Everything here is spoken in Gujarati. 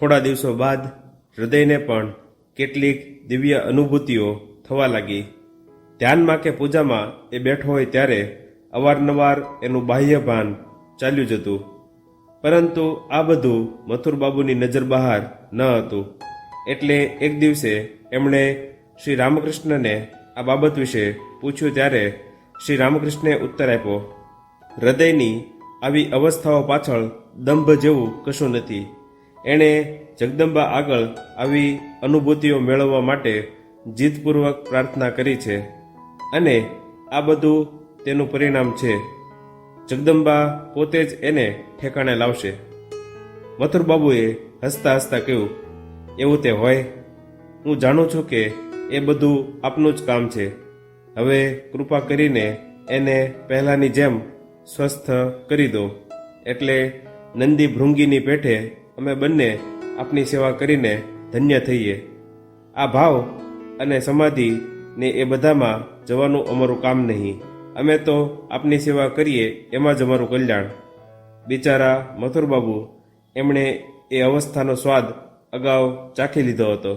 થોડા દિવસો બાદ હૃદયને પણ કેટલીક દિવ્ય અનુભૂતિઓ થવા લાગી. ધ્યાનમાં કે પૂજામાં એ બેઠો હોય ત્યારે અવારનવાર એનું બાહ્ય ભાન ચાલ્યું જતું. પરંતુ આ બધું મથુરબાબુની નજર બહાર ન હતું. એટલે એક દિવસે એમણે શ્રી રામકૃષ્ણને આ બાબત વિશે પૂછ્યું ત્યારે શ્રી રામકૃષ્ણે ઉત્તર આપ્યો, હૃદયની આવી અવસ્થાઓ પાછળ દંભ જેવું કશું નથી. એણે જગદંબા આગળ આવી અનુભૂતિઓ મેળવવા માટે જીતપૂર્વક પ્રાર્થના કરી છે અને આ બધું તેનું પરિણામ છે. જગદંબા પોતે જ એને ઠેકાણે લાવશે. મથુરબાબુએ હસતા હસતા કહ્યું, એવું તે હોય. હું જાણું છું કે એ બધું આપનું જ કામ છે. હવે કૃપા કરીને એને પહેલાંની જેમ સ્વસ્થ કરી દો. એટલે નંદી ભૃંગીની પેઠે અમે બંને આપની સેવા કરીને ધન્ય થઈએ. આ ભાવ અને સમાધિ ને એ બધામાં જવાનું અમારું કામ નહીં. અમે તો આપની સેવા કરીએ એમાં જ અમારું કલ્યાણ. બિચારા મથુરબાબુ એમણે એ અવસ્થાનો સ્વાદ અગાઉ ચાખી લીધો હતો.